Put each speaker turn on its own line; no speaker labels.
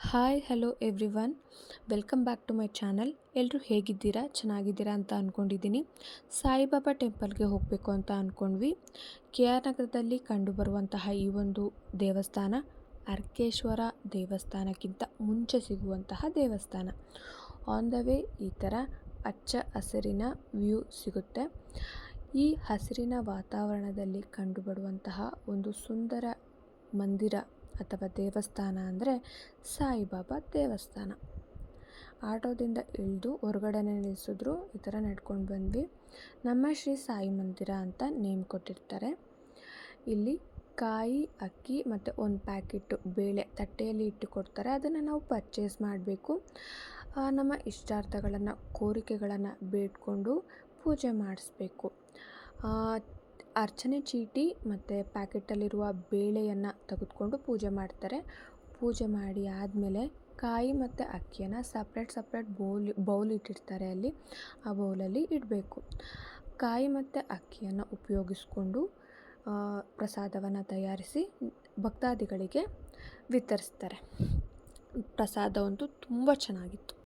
Hi hello everyone welcome back to my channel ಎಲ್ಲರೂ ಹೇಗಿದ್ದೀರಾ? ಚೆನ್ನಾಗಿದ್ದೀರಾ ಅಂತ ಅಂದ್ಕೊಂಡಿದ್ದೀನಿ ಸಾಯಿಬಾಬಾ ಟೆಂಪಲ್ಗೆ ಹೋಗಬೇಕು ಅಂತ ಅಂದ್ಕೊಂಡ್ವಿ ಕೆ ಆರ್ ನಗರದಲ್ಲಿ ಕಂಡುಬರುವಂತಹ ಈ ಒಂದು ದೇವಸ್ಥಾನ ಅರ್ಕೇಶ್ವರ ದೇವಸ್ಥಾನಕ್ಕಿಂತ ಮುಂಚೆ ಸಿಗುವಂತಹ ದೇವಸ್ಥಾನ. ಆನ್ ದ ವೇ ಈ ಥರ ಅಚ್ಚ ಹಸಿರಿನ ವ್ಯೂ ಸಿಗುತ್ತೆ. ಈ ಹಸಿರಿನ ವಾತಾವರಣದಲ್ಲಿ ಕಂಡುಬರುವಂತಹ ಒಂದು ಸುಂದರ ಮಂದಿರ ಅಥವಾ ದೇವಸ್ಥಾನ ಅಂದರೆ ಸಾಯಿಬಾಬಾ ದೇವಸ್ಥಾನ. ಆಟೋದಿಂದ ಇಳಿದು ಹೊರಗಡೆನೆ ನಿಲ್ಲಿಸಿದ್ರು, ಈ ಥರ ನಡ್ಕೊಂಡು ಬಂದ್ವಿ. ನಮ್ಮ ಶ್ರೀ ಸಾಯಿ ಮಂದಿರ ಅಂತ ನೇಮ್ ಕೊಟ್ಟಿರ್ತಾರೆ. ಇಲ್ಲಿ ಕಾಯಿ, ಅಕ್ಕಿ ಮತ್ತು ಒಂದು ಪ್ಯಾಕೆಟ್ ಬೇಳೆ ತಟ್ಟೆಯಲ್ಲಿ ಇಟ್ಟು ಕೊಡ್ತಾರೆ ಅದನ್ನು ನಾವು ಪರ್ಚೇಸ್ ಮಾಡಬೇಕು. ನಮ್ಮ ಇಷ್ಟಾರ್ಥಗಳನ್ನು, ಕೋರಿಕೆಗಳನ್ನು ಬೇಡ್ಕೊಂಡು ಪೂಜೆ ಮಾಡಿಸ್ಬೇಕು. ಅರ್ಚನೆ ಚೀಟಿ ಮತ್ತು ಪ್ಯಾಕೆಟಲ್ಲಿರುವ ಬೇಳೆಯನ್ನು ತೆಗೆದುಕೊಂಡು ಪೂಜೆ ಮಾಡ್ತಾರೆ. ಪೂಜೆ ಮಾಡಿ ಆದಮೇಲೆ ಕಾಯಿ ಮತ್ತು ಅಕ್ಕಿಯನ್ನು ಸಪ್ರೇಟ್ ಸಪ್ರೇಟ್ ಬೌಲ್ ಬೌಲ್ ಇಟ್ಟಿರ್ತಾರೆ ಅಲ್ಲಿ. ಆ ಬೌಲಲ್ಲಿ ಇಡಬೇಕು. ಕಾಯಿ ಮತ್ತು ಅಕ್ಕಿಯನ್ನು ಉಪಯೋಗಿಸ್ಕೊಂಡು ಪ್ರಸಾದವನ್ನು ತಯಾರಿಸಿ ಭಕ್ತಾದಿಗಳಿಗೆ ವಿತರಿಸ್ತಾರೆ. ಪ್ರಸಾದವಂತೂ ತುಂಬ ಚೆನ್ನಾಗಿತ್ತು.